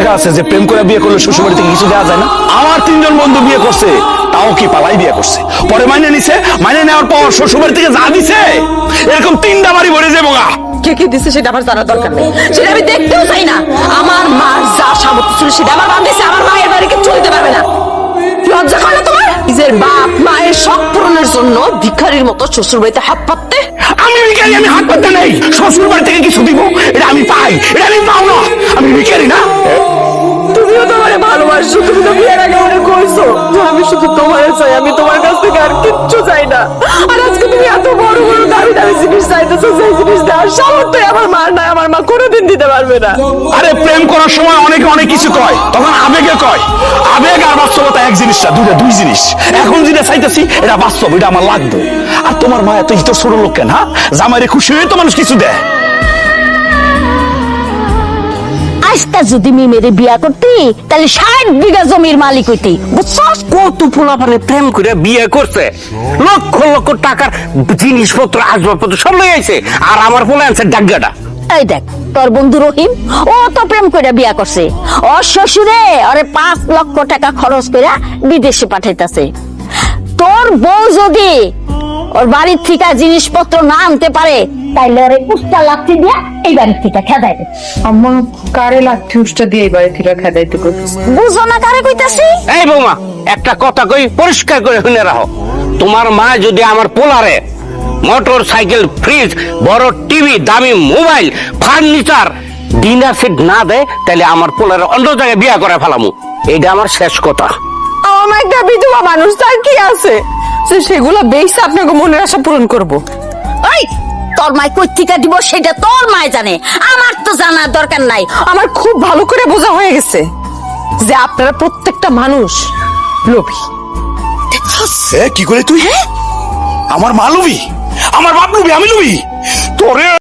লেখা আছে যে প্রেম করে বিয়ে করলে শ্বশুরবাড়ি থেকে কিছু দেওয়া যায় না? আমার তিনজন বন্ধু বিয়ে করছে তাও কি পালাই বিয়ে করছে? পরে মাইনে নিছে মাইনে নেওয়ার পর শ্বশুরবাড়ি থেকে যা দিছে এরকম তিনটা বাড়ি ভরে যাব গা। কে কি দিছে সেটা আমার জানার দরকার নেই। সেটা আমি দেখতেও চাই না। আমার মার যা সামর্থ্য ছিল সেটা আমার মা দিছে আমার মায়ের বাড়িকে চলতে পারবে না। লজ্জা করে তোমার? নিজের বাপ মায়ের শখ পূরণের জন্য ভিখারির মতো শ্বশুর বাড়িতে হাত পাততে। আমি ভিখারি আমি হাত পাততে নেই। শ্বশুর বাড়ি থেকে কিছু দিব এটা আমি পাই এটা আমি পাও না। আমি ভিখারি না। ভালোবাসো তুমি তো বিয়ের আগে যে আমি শুধু তোমার চাই, আমি তোমার কাছ থেকে আর কিচ্ছু চাই না। আর আজকে তুমি এত বড় বড় দামি দামি জিনিস চাইতেছো সেই জিনিস দেওয়ার আমার আমার মা কোনোদিন দিতে পারবে না। আরে প্রেম করার সময় অনেকে অনেক কিছু কয়, তখন আবেগে কয়। আবেগ আর বাস্তবতা এক দুইটা দুই জিনিস। এখন যেটা চাইতেছি, এটা বাস্তব, এটা আমার লাগবে। আর তোমার মা এত হিত ছোট লোক কেন হ্যাঁ? জামাইরে খুশি হয়ে তো মানুষ কিছু দেয়। যদি মেয়েরে বিয়া করতি তাহলে ষাট বিঘা জমির মালিক হইতি। বুঝছস? কত পোলাপানে প্রেম করে বিয়ে করছে। লক্ষ লক্ষ টাকার জিনিসপত্র আসবাবপত্র সব লই আইছে। আর আমার পোলা আনছে ডাগ্গাটা এই দেখ তোর বন্ধু রহিম ও তো প্রেম করে বিয়া করছে। ওর শ্বশুরে ওরে পাঁচ লক্ষ টাকা খরচ করে বিদেশে পাঠাইতাছে। তোর বউ যদি ওর বাড়ির থেকে জিনিসপত্র না আনতে পারে তাইলে ওরে উস্তা লাথি দিয়া এই বাড়ির থেকে খেদাই দে। আম্মা কারে লাঠি উষ্টা দিয়ে এই বাড়ি থেকে খেদাইতে করতেছে বুঝো না কারে কইতাছি? এই বৌমা একটা কথা কই পরিষ্কার করে শুনে রাখো। তোমার মা যদি আমার পোলারে মোটর সাইকেল ফ্রিজ বড় টিভি দামি মোবাইল ফার্নিচার ডিনার সেট না দেয় তাহলে আমার পোলারে অন্য জায়গায় বিয়া করে ফেলামু। এটা আমার শেষ কথা। আমার একটা বিধবা মানুষ তার কি আছে? যে সেগুলো বেশ আপনাকে মনের আশা পূরণ করব। ওই তোর মায় কই টিকা দিব সেটা তোর মায় জানে। আমার তো জানার দরকার নাই। আমার খুব ভালো করে বোঝা হয়ে গেছে যে আপনারা প্রত্যেকটা মানুষ লোভী। এ কি করে তুই? আমার মা লুবি আমার বাপ লুবি আমি লুবি তোরে